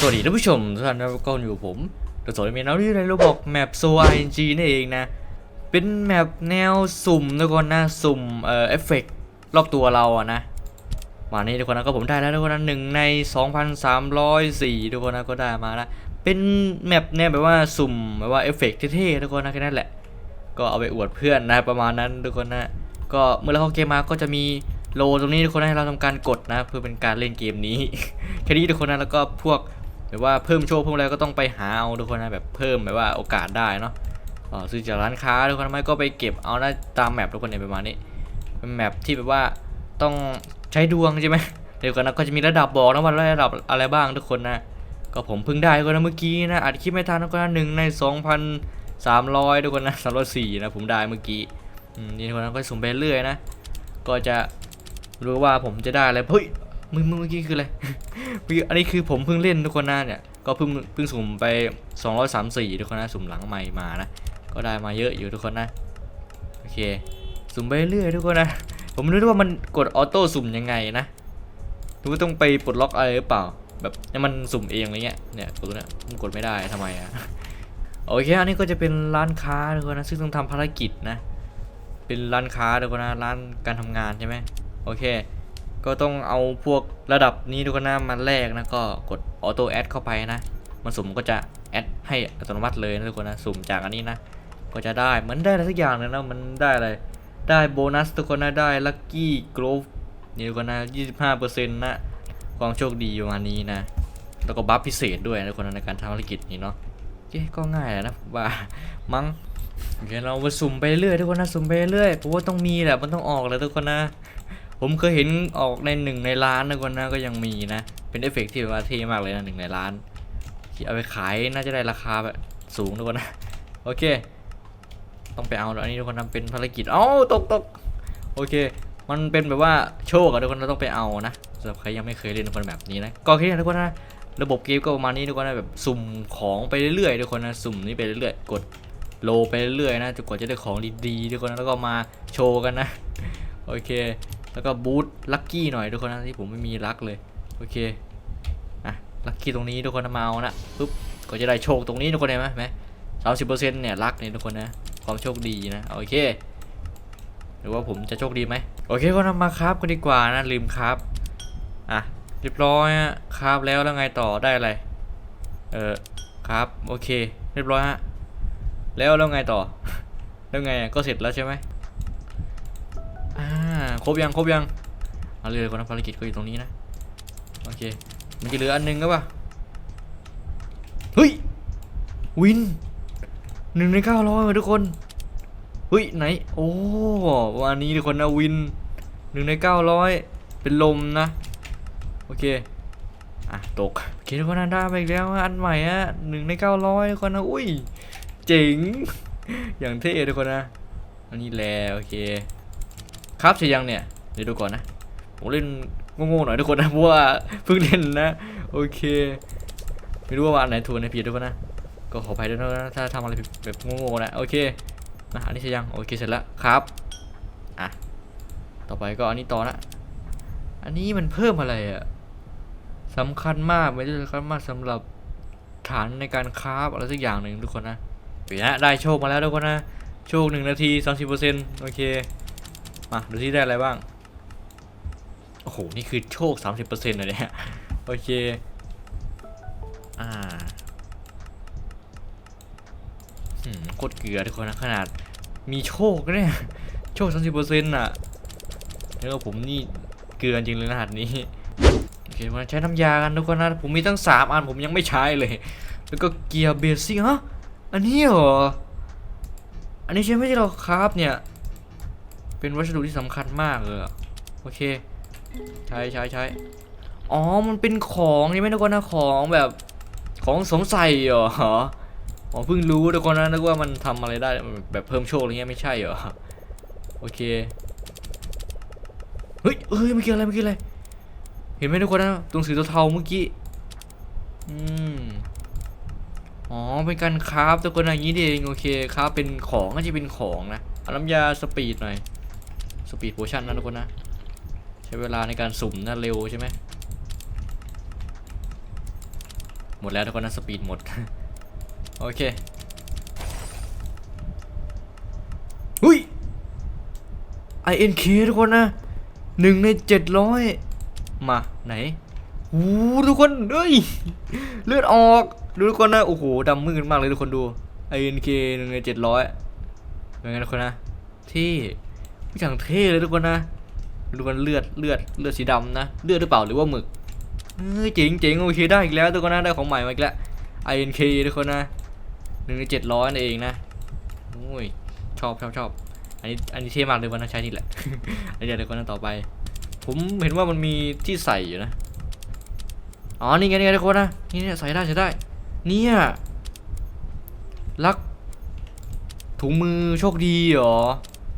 สวัสดีท่านผู้ชมทุกท่านนะครับก็อยู่ผมตัวสดมีน้องที่ในโรบอกแมปโซไอจีนั่เองนะ เป็นแมปแนวสุ่มทุกคนนะ สุ่มเอ่อเอฟเฟกต์รอบตัวเราอะนะมานี้ทุกคนนะก็ผมได้แล้วทุกคนนะหนึ่งใน 2,304 ทุกคนนะก็ได้มาแล้วเป็นแมปแนวแบบว่าสุ่มแบบว่าเอฟเฟกต์เท่ๆทุกคนนะแค่นั้นแหละ ก็เอาไปอวดเพื่อนนะประมาณนั้นทุกคนนะ ก็เมื่อเราเข้าเกมมาก็จะมีโลตรงนี้ทุกคนให้เราทำการกดนะ เพื่อเป็นการเล่นเกมนี้แค่นี้ทุกคนนะแล้วก็พวก แบบว่าเพิ่มโชคเพิ่มอะไรก็ต้องไปหาเอาทุกคนนะแบบเพิ่มแบบว่าโอกาสได้เนาะอ๋อซื้อจากร้านค้าทุกคนไม่ก็ไปเก็บเอานะตามแมปทุกคนเนี่ยประมาณนี้เป็นแมปที่แบบว่าต้องใช้ดวงใช่ไหมเดี๋ยวกันนะก็จะมีระดับบอกนะว่าระดับอะไรบ้างทุกคนนะก็ผมเพิ่งได้กคนะเมื่อกี้นะอัดคลิปไม่ทันทุกคนนะหนึ่งใน 2,300ทุกคนนะ304นะผมได้เมื่อกี้นี่ทุกคนนะก็สุ่มไปเรื่อยนะก็จะรู้ว่าผมจะได้อะไรเฮ้ย มึงมึงเมื่อกี้คืออะไร อันนี้คือผมเพิ่งเล่นทุกคนนะเนี่ย ก็เพิ่งเพิ่งสุ่มไป 234 ทุกคนนะสุ่มหลังใหม่มานะ ก็ได้มาเยอะอยู่ทุกคนนะ โอเค สุ่มไปเรื่อยทุกคนนะ ผมไม่รู้ว่ามันกดออโต้สุ่มยังไงนะหรือต้องไปปลดล็อกอะไรหรือเปล่า แบบมันสุ่มเองอะไรเงี้ย เนี่ยตัวเนี้ยมันกดไม่ได้ทำไมอะโอเค อันนี้ก็จะเป็นร้านค้าทุกคนนะ ซึ่งต้องทำภารกิจนะ เป็นร้านค้าทุกคนนะ ร้านการทำงานใช่ไหมโอเค ก็ต้องเอาพวกระดับนี้ทุกคนนะมาแลกนะก็กดออโต้แอดเข้าไปนะ มันสุ่มก็จะแอดให้อัตโนมัติเลยนะทุกคนนะสุ่มจากอันนี้นะ ก็จะได้เหมือนได้อะไรสักอย่างเลยนะมันได้อะไรได้โบนัสทุกคนนะได้ลัคกี้กรอฟนี่ทุกคนนะ25%นต์นะความโชคดีประมาณนี้นะ แล้วก็บัฟพิเศษด้วยนะทุกคนในการทำภารกิจนี้เนาะโอเคก็ง่ายแหละนะว่ามั้งโอเคเรามาสุ่มไปเรื่อยทุกคนนะสุ่มไปเรื่อยเพราะว่าต้องมีแหละมันต้องออกเลยทุกคนนะ ผมเคยเห็นออกในหนึ่งในล้านนะทุกคนนะก็ยังมีนะ เป็นเอฟเฟกต์ที่แบบว่าเท่มากเลยนะหนึ่งในล้านที่เอาไปขายน่าจะได้ราคาแบบสูงทุกคนนะ โอเค ต้องไปเอาแล้วอันนี้ทุกคนทำเป็นภารกิจเอ้าตกตกโอเค มันเป็นแบบว่าโชคอะทุกคนเราต้องไปเอานะสำหรับใครยังไม่เคยเล่นทุกคนแบบนี้นะก็แค่นี้ทุกคนนะระบบเกมก็ประมาณนี้ทุกคนนะแบบสุ่มของไปเรื่อยๆทุกคนนะสุ่มนี้ไปเรื่อยๆกดโลไปเรื่อยๆนะจนกว่าจะได้ของดีๆทุกคนนะแล้วก็มาโชว์กันนะ โอเค แล้วก็บูทลัคกี้หน่อยทุกคนนะที่ผมไม่มีลักเลย โอเคอะลัคกี้ตรงนี้ทุกคนนะมาเอานะปุ๊บก็จะได้โชคตรงนี้ทุกคนเห็นไหมไหมสามสิบเปอร์เซ็นต์เนี่ยลักเนี่ยทุกคนนะความโชคดีนะโอเคหรือว่าผมจะโชคดีไหมโอเคก็นำมาครับกันดีกว่านะลืมครับอะเรียบร้อยอะครับแล้วแล้วไงต่อได้อะไรเออครับโอเค เรียบร้อยฮะแล้วแล้วไงต่อ แล้วไงก็เสร็จแล้วใช่ไหม ครบยังครบยังเอาเลยคนทำภารกิจก็อยู่ตรงนี้นะโอเคมันจะเหลืออันหนึงก็ป่ะเฮ้ยวินหนึ่งในเก้าร้อยทุกคนเฮ้ยไหนโอ้วันนี้ทุกคนนะวินหนึ่งในเก้าร้อยเป็นลมนะโอเคอะตกโอเคทุกคนได้ไปอีกแล้วอันใหม่อะหนึ่งในเก้าร้อยทุกคนนะอุ้ยเจ๋งอย่างเท่ทุกคนนะอันนี้แลโอเค ครับเสร็จยังเนี่ยเดี๋ยวดูก่อนนะผมเล่นโง่ๆหน่อยทุกคนนะเพราะว่าเพิ่งเล่นนะโอเค ไม่รู้ว่าอันไหนถูกอันไหนผิดทุกคนนะก็ขออภัยด้วยนะถ้าทำอะไรผิดแบบโง่ๆนะโอเคนะอันนี้เสร็จยังโอเคเสร็จแล้วครับอะต่อไปก็อันนี้ต่อนะอันนี้มันเพิ่มอะไรอะสำคัญมากไม่ได้สำคัญมากสำหรับฐานในการคราฟอะไรสักอย่างหนึ่งทุกคนนะปีนะได้โชคมาแล้วทุกคนนะ โชคหนึ่งนาทีสามสิบเปอร์เซ็นต์โอเค มาดูที่ได้อะไรบ้าง โอ้โห นี่คือโชคสามสิบเปอร์เซ็นต์เลยเนี่ย โอเค อ่าหืมโคตรเกลือทุกคนนะขนาด มีโชคเนี่ย โชคสามสิบเปอร์เซ็นต์อะ แล้วผมนี่เกลือจริงเลยรหัสนี้โอเคมาใช้น้ำยากันทุกคนนะ ผมมีตั้งสามอันผมยังไม่ใช้เลย แล้วก็เกียร์เบสิกฮะ อันนี้เหรอ อันนี้ใช่ไหมที่เราคราฟเนี่ย เป็นวัสดุที่สำคัญมากเลยโอเค ใช้ใช้ใช้อ๋อ มันเป็นของใช่ไหมทุกคนนะของแบบของสงสัยเหรออ๋อเพิ่งรู้ทุกคนนะนึกว่ามันทำอะไรได้แบบเพิ่มโชคอะไรเงี้ยไม่ใช่เหรอโอเคเฮ้ยเฮ้ยเมื่อกี้อะไรเมื่อกี้อะไรเห็นไหมทุกคนนะตรงสีเทาเมื่อกี้อืมอ๋อเป็นการคราฟทุกคนอย่างนี้ดีเองโอเคคราฟเป็นของก็จะเป็นของนะเอาน้ำยาสปีดหน่อย สปีดโพชั่นนะทุกคนนะ ใช้เวลาในการสุ่มนะเร็วใช่ไหมหมดแล้วทุกคนนะสปีดหมด โอเคหุ้ย INK ทุกคนนะหนึ่งในเจ็ดร้อยมาไหนโอ้โหทุกคนเฮ้ยเลือดออกดูทุกคนนะโอ้โหดำมืดมากเลยทุกคนดู INK หนึ่งในเจ็ดร้อยเป็นไงทุกคนนะที่ผู้ อย่างเท่เลยทุกคนนะดูกันเลือดเลือดเลือดสีดำนะเลือดหรือเปล่าหรือว่าหมึกเฮ้ยเจ๋งเจ๋งโอเคได้อีกแล้วทุกคนนะได้ของใหม่มาอีกแล้ว INK ทุกคนนะหนึ่งในเจ็ดร้อยนั่นเองนะโอ้ยชอบชอบชอบอันนี้อันนี้เท่มากเลยวันนะใช้นี่แหละอันนี้เดี๋ยวคนนั้นต่อไป ผมเห็นว่ามันมีที่ใส่อยู่นะอ๋อนี่ไงนี่ไงทุกคนนะนี่เนี่ยใส่ได้ใส่ได้ เนี่ยลักถุงมือโชคดีเหรอ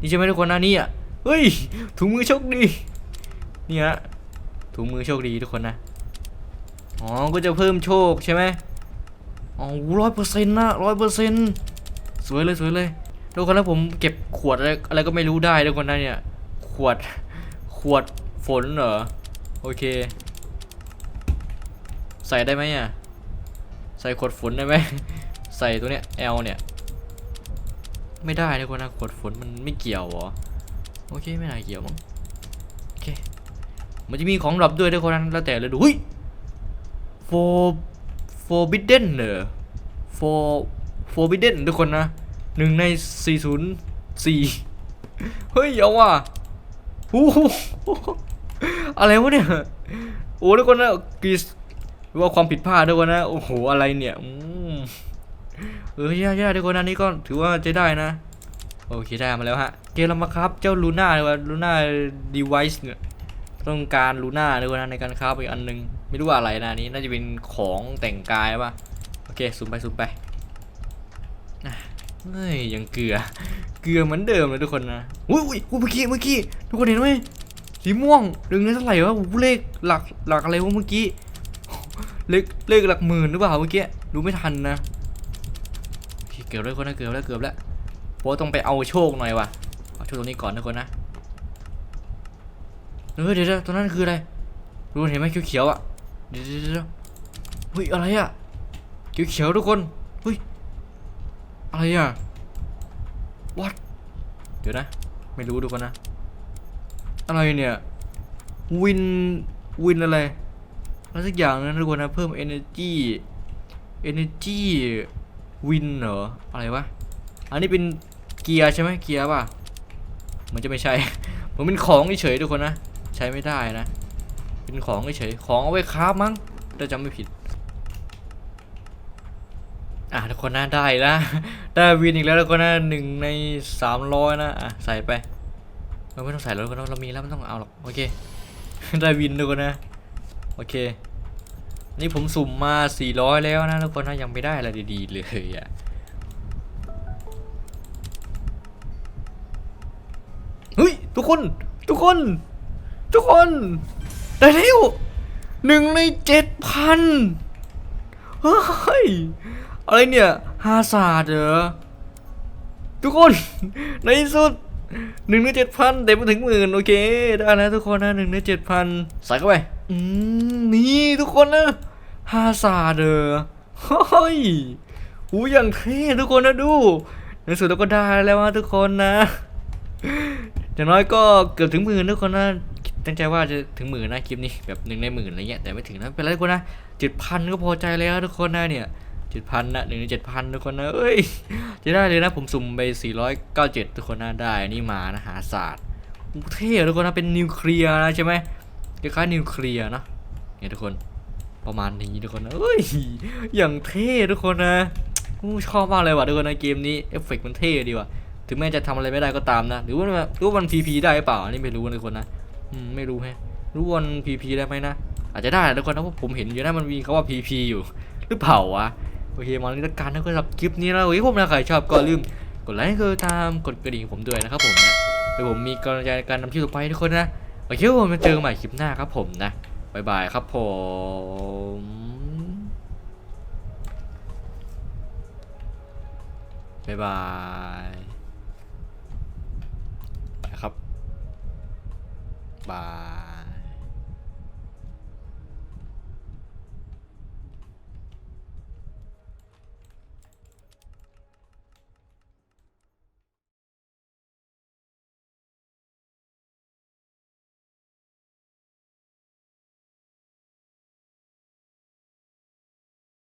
นี่ใช่ไหมทุกคนนะนี่ยเฮ้ยถุงมือโชคดีนี่ฮะถุงมือโชคดีทุกคนนะอ๋อก็จะเพิ่มโชคใช่ไหมอ๋อร้อยเปอร์เซ็นต์นะร้อยเปอร์เซ็นต์สวยเลยสวยเลยทุกคนนะผมเก็บขวดอะไรอะไรก็ไม่รู้ได้ทุกคนนะเนี่ยขวดขวดฝนเหรอโอเค ใส่ได้ไหมอะใส่ขวดฝนได้ไหมใส่ตัวเนี้ย L เนี่ย ไม่ได้ทุกคนนะขวดฝนมันไม่เกี่ยวเหรอโอเคไม่น่าเกี่ยวมั้งโอเคมันจะมีของดรอปด้วยทุกคนนะแล้วแต่เลยดูเฮ้ย for forbidden เหรอ for forbidden ทุกคนนะหนึ่งใน 404 เฮ้ยเอาว่ะโอ้โหอะไรวะเนี่ย โอ้ทุกคนนะกรีสว่าความผิดพลาดทุกคนนะ โอ้โห อะไรเนี่ย อืม เออใช่ใช่ทุกคนนะนี่ก็ถือว่าจะได้นะ โอเคได้มาแล้วฮะเกมเรามาครับเจ้าลูน่าเลยว่าลูน่าดีไวซ์เนี่ยต้องการลูน่าด้วยนะในการคราฟอีกอันนึง ไม่รู้ว่าอะไรนะนี้น่าจะเป็นของแต่งกายป่ะโอเคซูมไปซูมไปอะเฮ้ยยังเกลือ เกลือเหมือนเดิมเลยทุกคนนะอุ้ยอุ้ยเมื่อกี้เมื่อกี้ทุกคนเห็นไหมสีม่วงดึงได้เท่าไหร่วะเลขหลักหลักอะไรวะเมื่อกี้เลขเลขหลักหมื่นหรือเปล่าเมื่อกี้ดูไม่ทันนะ เกือบแล้วคนนะเกือบแล้วเกือบแล้วเพราะต้องไปเอาโชคหน่อยว่ะเอาโชคตรงนี้ก่อนทุกคนนะเออเดี๋ยวเดี๋ยวตรงนั้นคืออะไรดูเห็นไหมเขียวๆอะเดี๋ยวเดี๋ยวเดี๋ยวเฮ้ยอะไรอะเขียวๆทุกคนเฮ้ยอะไรอะ what เดี๋ยวนะ ไม่รู้ทุกคนนะ อะไรเนี่ยวินวินอะไรอะไรสักอย่างนะทุกคนนะ เพิ่ม energy energy วินเหรอ อะไรวะ อันนี้เป็นเกียร์ใช่ไหมเกียร์ป่ะ มันจะไม่ใช่ มันเป็นของเฉยๆทุกคนนะ ใช้ไม่ได้นะ เป็นของเฉยๆของเอาไว้คราฟมั้งถ้าจำไม่ผิด อะทุกคนนะได้ละได้วินอีกแล้วทุกคนนะหนึ่งในสามร้อยนะ อะใส่ไปเราไม่ต้องใส่แล้วทุกคนเรามีแล้วไม่ต้องเอาหรอก โอเค ได้วินทุกคนนะ โอเค นี่ผมสุ่มมา 400 แล้วนะทุกคนนะยังไม่ได้อะไรดีๆเลยอะเฮ้ย ทุกคน ทุกคน ทุกคน ได้แล้วหนึ่งในเจ็ดพันเฮ้ย อะไรเนี่ยฮาซาร์เหรอ ทุกคน ในสุดหนึ่งในเจ็ดพันเต็มไปถึงหมื่นโอเค ได้แล้วทุกคนนะหนึ่งในเจ็ดพันใส่เข้าไป อืม นี่ทุกคนนะ ฮาซาร์ดเหรอเฮ้ยหูอย่างเท่ทุกคนนะดูในสุดเราก็ได้แล้วนะทุกคนนะอย่างน้อยก็เกือบถึงหมื่นทุกคนนะตั้งใจว่าจะถึงหมื่นนะคลิปนี้แบบหนึ่งในหมื่นอะไรเงี้ยแต่ไม่ถึงนะเป็นไรทุกคนนะเจ็ดพันก็พอใจแล้วทุกคนนะเนี่ยเจ็ดพันนะหนึ่งในเจ็ดพันทุกคนนะเอ้ยจะได้เลยนะผมสุ่มไปสี่ร้อยเก้าเจ็ดทุกคนนะได้นี่มานะหาศาสตร์เท่ทุกคนนะเป็นนิวเคลียร์นะใช่ไหมคล้ายๆนิวเคลียร์นะเนี่ยทุกคน ประมาณนี้ทุกคนนะเอ้ย อย่างเท่ทุกคนนะชอบมากเลยว่ะทุกคนนะเกมนี้เอฟเฟกต์มันเท่ดีว่ะ ถึงแม้จะทำอะไรไม่ได้ก็ตามนะ หรือว่ารือว่ามันพีพีได้หรือเปล่า อันนี้ไม่รู้นะทุกคนนะ อืม ไม่รู้แฮะ รู้วันพีพีได้ไหมนะ อาจจะได้ทุกคนนะเพราะผมเห็นอยู่นะมันมีคำว่าพีพีอยู่ หรือเปล่าวะ โอเคมาในการนะก็สำหรับคลิปนี้แล้วโอ้ยผมนะใครชอบก็ลืม กดไลค์กดตาม กดกระดิ่งผมด้วยนะครับผมนะเดี๋ยวผมมีกำลังใจในการนำคลิปต่อไปทุกคนนะ โอเคผมมาเจอกันใหม่คลิปหน้าครับผมนะ บายบายครับผมบายบายไปครับบาย